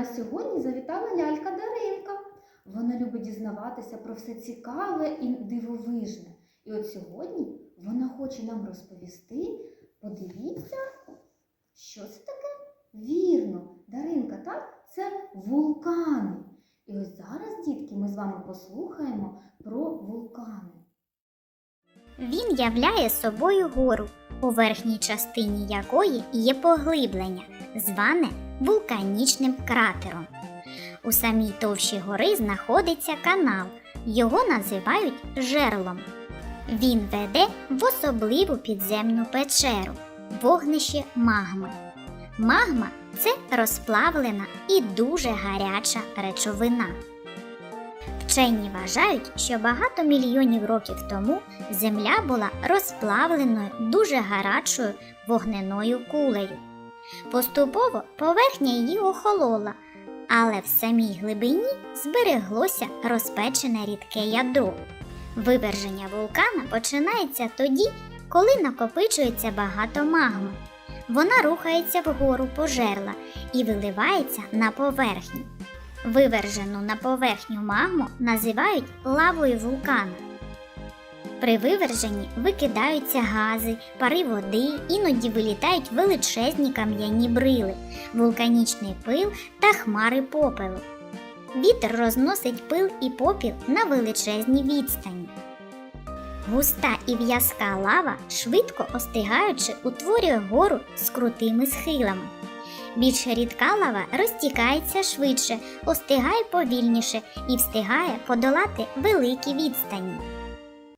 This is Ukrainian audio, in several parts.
нас сьогодні завітала лялька Даринка. Вона любить дізнаватися про все цікаве і дивовижне. І от сьогодні вона хоче нам розповісти. Подивіться, що це таке? Вірно, Даринка, так? Це вулкани. І ось зараз, дітки, ми з вами послухаємо про вулкани. Він являє собою гору, у верхній частині якої є поглиблення, зване вулканічним кратером. У самій товщі гори знаходиться канал, його називають жерлом. Він веде в особливу підземну печеру вогнище магми. Магма це розплавлена і дуже гаряча речовина. Вчені вважають, що багато мільйонів років тому Земля була розплавленою дуже гарячою вогненою кулею. Поступово поверхня її охолола, але в самій глибині збереглося розпечене рідке ядро. Виверження вулкана починається тоді, коли накопичується багато магми. Вона рухається вгору по жерла і виливається на поверхню. Вивержену на поверхню магму називають лавою вулкана. При виверженні викидаються гази, пари води, іноді вилітають величезні кам'яні брили, вулканічний пил та хмари попелу. Вітер розносить пил і попіл на величезні відстані. Густа і в'язка лава, швидко остигаючи, утворює гору з крутими схилами. Більш рідка лава розтікається швидше, остигає повільніше і встигає подолати великі відстані.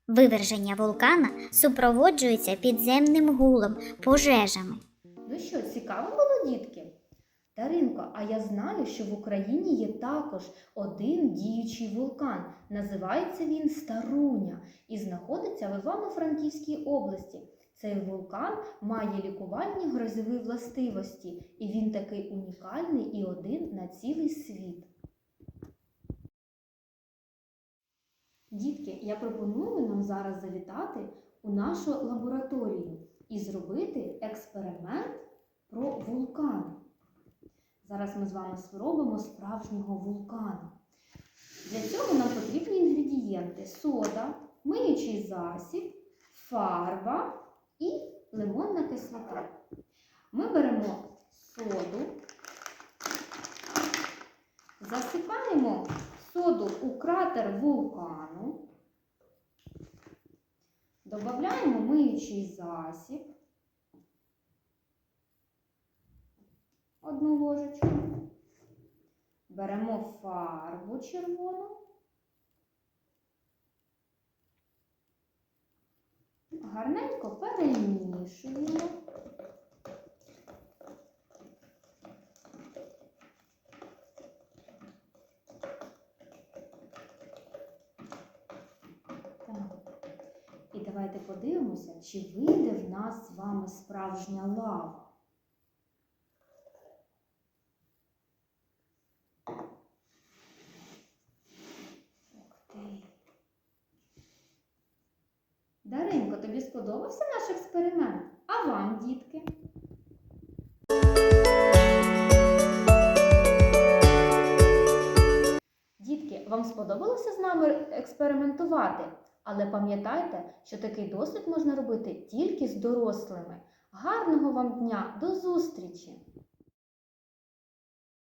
Виверження вулкана супроводжується підземним гулом, пожежами. Ну що, цікаво було, дітки? Даринко, а я знаю, що в Україні є також один діючий вулкан. Називається він Старуня і знаходиться в Івано-Франківській області. Цей вулкан має лікувальні грозові властивості, і він такий унікальний і один на цілий світ. Дітки, я пропоную нам зараз завітати у нашу лабораторію і зробити експеримент про вулкан. Зараз ми з вами спробуємо справжнього вулкану. Для цього нам потрібні інгредієнти: сода, миючий засіб, фарба і лимонна кислота. Ми беремо соду, засипаємо соду у кратер вулкану, додаємо миючий засіб, одну ложечку, беремо фарбу червону, гарненько перемішуємо. І давайте подивимося, чи вийде в нас з вами справжня лава. Даринко, тобі сподобався наш експеримент? А вам, дітки? Дітки, вам сподобалося з нами експериментувати? Але пам'ятайте, що такий досвід можна робити тільки з дорослими. Гарного вам дня! До зустрічі!